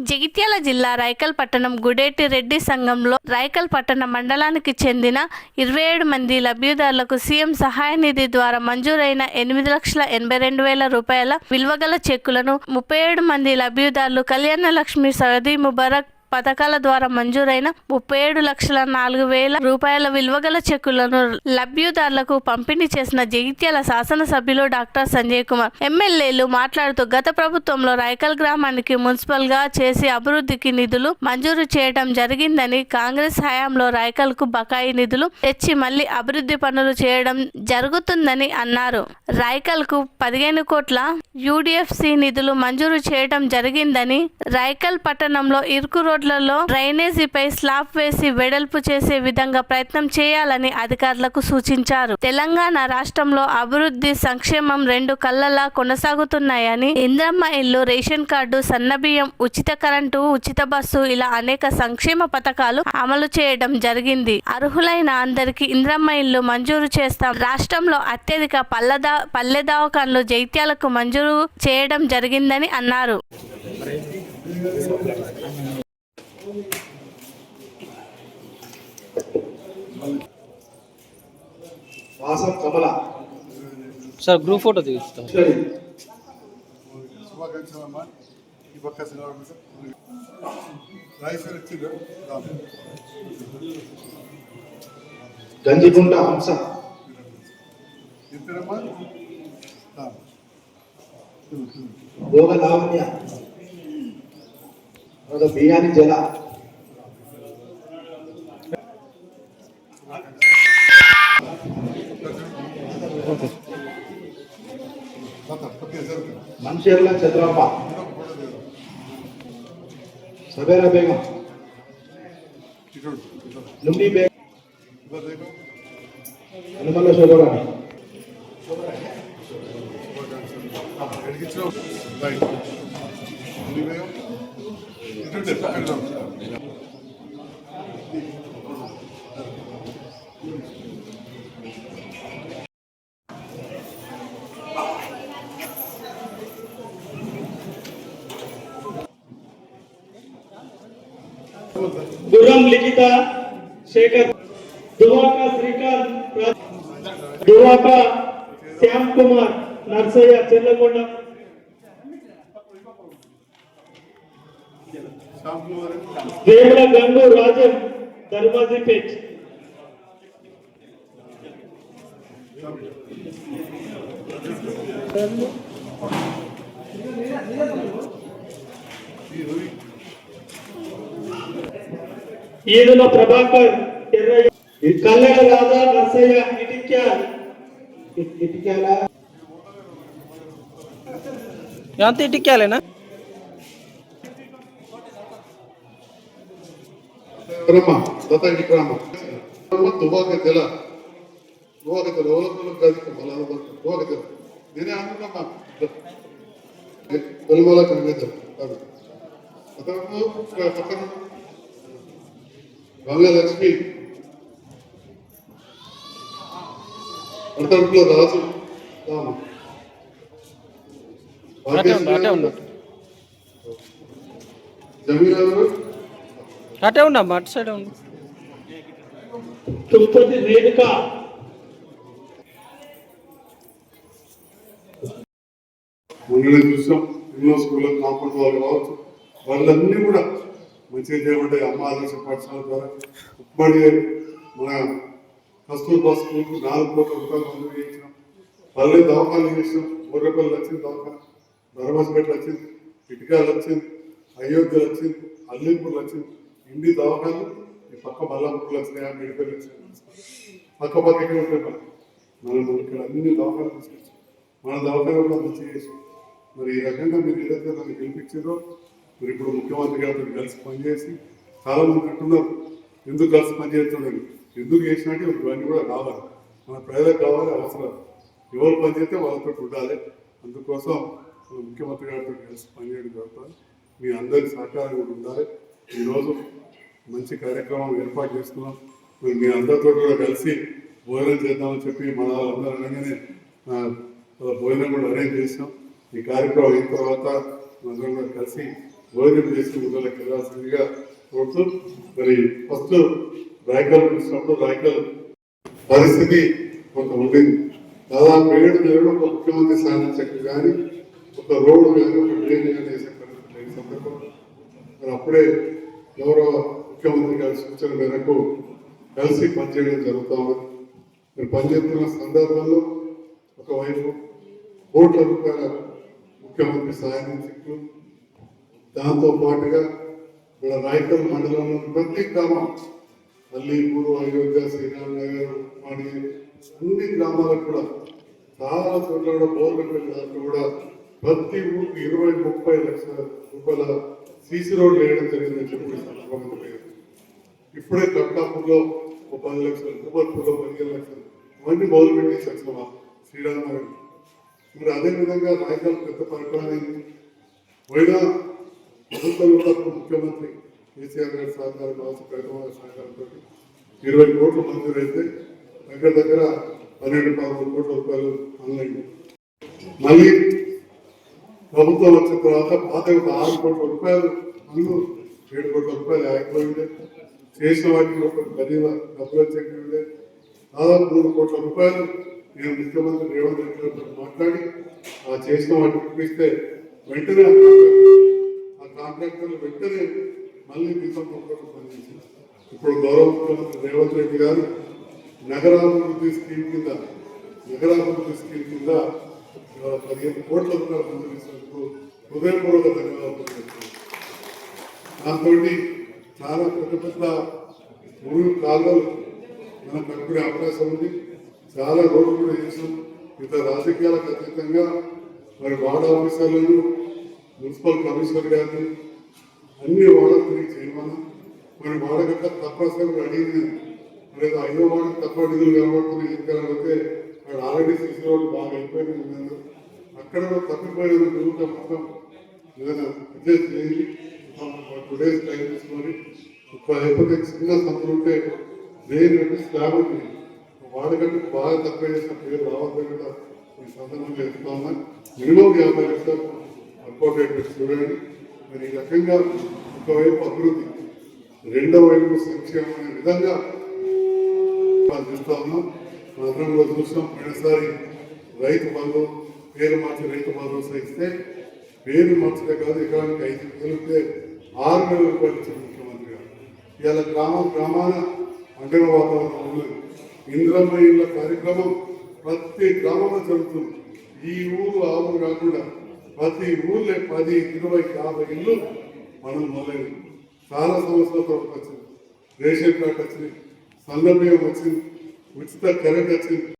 జగిత్యాల జిల్లా రాయకల్ పట్టణం గుడేటి రెడ్డి సంఘంలో రాయకల్ పట్టణ మండలానికి చెందిన ఇరవై ఏడు మంది లబ్ధిదారులకు సీఎం సహాయ నిధి ద్వారా మంజూరైన ఎనిమిది లక్షల ఎనభై రెండు వేల రూపాయల విలువగల చెక్కులను ముప్పై ఏడు మంది లబ్ధిదారులు కళ్యాణ లక్ష్మి సౌదీ ముబారక్ పథకాల ద్వారా మంజూరైన ముప్పై ఏడు లక్షల నాలుగు వేల రూపాయల విలువగల చెక్కులను లబ్ధిదారులకు పంపిణీ చేసిన జగిత్యాల శాసనసభ్యులు డాక్టర్ సంజయ్ కుమార్. ఎమ్మెల్యేలు మాట్లాడుతూ గత ప్రభుత్వంలో రాయకల్ గ్రామానికి మున్సిపల్గా చేసి అభివృద్ధికి నిధులు మంజూరు చేయడం జరిగిందని కాంగ్రెస్ హయాంలో రాయకల్కు బకాయి నిధులు తెచ్చి మళ్ళీ అభివృద్ధి పనులు చేయడం జరుగుతుందని అన్నారు. రాయకల్కు పదిహేను కోట్ల యూడిఎఫ్సి నిధులు మంజూరు చేయడం జరిగిందని రాయకల్ పట్టణంలో ఇరుకు రోడ్లలో డ్రైనేజీపై స్లాబ్ వేసి వెడల్పు చేసే విధంగా ప్రయత్నం చేయాలని అధికారులకు సూచించారు. తెలంగాణ రాష్ట్రంలో అభివృద్ధి సంక్షేమం రెండు కళ్ళలా కొనసాగుతున్నాయని ఇంద్రమ్మ ఇల్లు రేషన్ కార్డు సన్నబియ్యం ఉచిత కరెంటు ఉచిత బస్సు ఇలా అనేక సంక్షేమ పథకాలు అమలు చేయడం జరిగింది. అర్హులైన అందరికీ ఇంద్రమ్మ ఇల్లు మంజూరు చేస్తాం. రాష్ట్రంలో అత్యధిక పల్లెదా పల్లె దవాఖాన్లు జైత్యాలకు మంజూరు చేయడం జరిగిందని అన్నారు. Vasam Kamala. Sir group photo తీస్తాం. గంజిగుంట హంస. భోగ లావణ్య. తర్వాత బియ్యాన్ని జల మన్షేర్ల చంద్రప్ప. సబేరా బేగం. ఇటు లుంబి బేగం హనుమల్ల శోభరాణి గుర్రం లిఖిత శేఖర్ దువాక శ్రీకాంత్ దువాక శ్యామ్ కుమార్ నర్సయ్య చెల్లకొండ వేముల గంగు రాజన్ ధర్మాజిపేట్ ఈ రవి ఈదుల ప్రభాకర్ ఎర్రయ్య కల్లెల రాధా నర్సయ్య ఇటిక్యాల్ ఇటిక్యాల? ఎంత ఇటిక్యాలేనా? తుబాక తెల తుబాక తెల ఓలకులు గదికి మళ్ళా తుబాక తెల నేనే అనుకున్నామ్మా తొలిమల కనిపించాం అది అతను పక్కన గంగలక్ష్మి అతడులో రాజు రాము అటే ఉండమ్మా అటు సైడ్ ఉండు. తుప్పతి రేణుక. మొన్ననే చూసాం ఎన్నో స్కూళ్ళకు కాంపౌండ్ వాళ్ళు కావచ్చు వాళ్ళన్నీ కూడా మంచిగా చేయబడ్డాయి. అమ్మ ఆదర్శ పాఠశాల ద్వారా ఉమ్మడి మన కస్తూర్బా స్కూల్కు నాలుగు కోట్ల రూపాయలు మంజూరు చేయించినాం. పల్లె దవాఖాలు చేసినాం. ఊర్రపల్లి వచ్చింది దవాఖాన. ధర్మస్పేట వచ్చింది. ఇటుకాలు వచ్చింది. అయోధ్యలు వచ్చింది. అల్లింపూర్లు వచ్చింది. ఇండి దవాఖాలు ఈ పక్క మల్లాంపూర్లు వచ్చినాయి మెడికల్ వచ్చినాయి పక్క పక్కకే ఉంటాయి మనం మనం ఇక్కడ అన్ని దవాఖాలు తీసుకొచ్చాం. మన దవాఖాలు కూడా మంచి చేసి. మరి ఈ రకంగా మీరు ఏదైతే నన్ను గెలిపించారో మరి ఇప్పుడు ముఖ్యమంత్రి గారితో కలిసి పనిచేసి చాలా మంది అంటున్నారు ఎందుకు కలిసి పనిచేస్తున్నాను ఎందుకు చేసినట్టు ఇవన్నీ కూడా కావాలి మన ప్రజలకు కావాలి అవసరం. ఎవరు పనిచేస్తే వాళ్ళతో ఉండాలి. అందుకోసం మన ముఖ్యమంత్రి గారితో కలిసి పనిచేయడం జరుగుతుంది. మీ అందరి సహకారం కూడా ఉండాలి. ఈరోజు మంచి కార్యక్రమం ఏర్పాటు చేసుకున్నాం మరి మీ అందరితో కూడా కలిసి భోజనం చేద్దామని చెప్పి మన అందరూ అనగానే భోజనం కూడా అరేంజ్ చేసాం ఈ కార్యక్రమం అయిన తర్వాత మనందరం కూడా కలిసి భోజనం చేసి ముందులకు వెళ్ళాల్సిందిగా కోరుతూ మరి ఫస్ట్ రాయకల్ చూసినప్పుడు రాయకల్ పరిస్థితి కొంత ఉండింది. దాదాపు ఏడు నెలలు ఒక ముఖ్యమంత్రి సాధించక కానీ ఒక రోడ్డు కానీ ఒక డ్రైన్ కానీ వేసే పరిస్థితి సందర్భం. మరి అప్పుడే గౌరవ ముఖ్యమంత్రి గారి సూచన మేరకు కలిసి పనిచేయడం జరుగుతూ ఉంది. మీరు పనిచేస్తున్న సందర్భంలో ఒకవైపు కోట్ల రూపాయల ముఖ్యమంత్రి సహాయం చిక్కు దాంతో పాటుగా ఇక్కడ రాయకల్ మండలంలో ప్రతి గ్రామం మల్లీపూర్ అయోధ్య శ్రీరామ్ నగర్ అన్ని గ్రామాలకు కూడా చాలా చోట్ల కూడా గవర్నమెంట్ దాంట్లో కూడా ప్రతి ఊరికి ఇరవై ముప్పై లక్షల రూపాయల సీసీ రోడ్లు వేయడం జరిగిందని చెప్పి సందర్భంగా ఇప్పుడే కట్టాపూర్లో ఒక పది లక్షలు కుబర్పూర్లో పదిహేను లక్షలు ఇవన్నీ మొదలు పెట్టేశారు శ్రీరామ్ నగర్ మరి అదే విధంగా రాయకల్ పెద్ద పరిపాలన అయింది. పోయినా ప్రభుత్వం ముఖ్యమంత్రి కేసీఆర్ గారి సహకారం కావచ్చు ప్రజల సహకారంతో ఇరవై కోట్లు మంజూరైతే దగ్గర దగ్గర పన్నెండు పదమూడు కోట్ల రూపాయలు ఆన్లైన్ మళ్ళీ ప్రభుత్వం వచ్చిన తర్వాత పాత ఆరు కోట్ల రూపాయలు ముందు ఏడు కోట్ల రూపాయలు ఆగిపోయింది చేసిన వాటికి ఒక పది డబ్బులు వచ్చేది దాదాపు మూడు కోట్ల రూపాయలు నేను ముఖ్యమంత్రి రేవంత్ రెడ్డి గారితో మాట్లాడి ఆ చేసిన వాటిని చూపిస్తే వెంటనే ఆ కాంట్రాక్టర్లు వెంటనే మళ్ళీ తీసుకుంటూ పనిచేసి ఇప్పుడు గౌరవ ముఖ్యమంత్రి రేవంత్ రెడ్డి గారు నగరాభివృద్ధి స్కీమ్ కింద నగరాభివృద్ధి స్కీమ్ కింద పదిహేను కోట్ల రూపాయలు మంజూరు చేసినందుకు హృదయపూర్వక ధన్యవాదాలు దాంతో చాలా పెద్ద పెద్ద ఊరు కాలువలు మనం కట్టుకునే అవకాశం ఉంది. చాలా రోడ్లు కూడా చేసాం ఇంత రాజకీయాలకు అతీతంగా మరి వార్డు ఆఫీసర్లను మున్సిపల్ కమిషనర్ గారిని అన్ని వాడలు తిరిగి చేయమని మరి వాడగట్ట తప్పనిసరిగా అడిగింది. మరి ఐదో వాడకు తక్కువ నిధులు కనబడుతుంది ఇంకా అడిగితే అక్కడ ఆల్రెడీ చేసిన వాళ్ళు బాగా అయిపోయినాయి అక్కడ తప్పిపోయిన నిధులతో మొత్తం ఏదైనా అడ్జస్ట్ చేయండి. టూ డేస్ టైం తీసుకొని ఒక లేకపోతే చిన్న ఉంటే దేని పెట్టి స్లాబ్ ఉంది వాడకంటే బాగా తక్కువ చేసిన పేరు రావద్దని కూడా ఈ సందర్భంగా చెప్తా ఉన్నా మినిమం యాభై లక్షలు అకౌంటెంట్ పెట్టి చూడండి మరి ఈ రకంగా ఒకవైపు అభివృద్ధి రెండవ వైపు సంక్షేమం అనే విధంగా వాళ్ళు చూస్తా ఉన్నాం మనందరం కూడా చూసాం పోయినసారి రైతు బంధు పేరు మార్చి రైతు భరోసా ఇస్తే పేరు మార్చలే కాదు ఎకరానికి ఐదు వేలు ఆరు వేల రూపాయలు ముఖ్యమంత్రి గారు ఇవాళ గ్రామం గ్రామాన పండుగ వాతావరణం ఉన్నది ఇంద్రమ్మ ఇళ్ళ కార్యక్రమం ప్రతి గ్రామంలో జరుగుతుంది. ఈ ఊరు ఆ ఊరు కాకుండా ప్రతి ఊళ్ళో పది ఇరవై యాభై ఇల్లు మనం మొదలైనవి చాలా సంవత్సరాల తర్వాత వచ్చింది. రేషన్ కార్డు వచ్చింది. సందర్భం వచ్చింది. ఉచిత కరెంట్ వచ్చింది.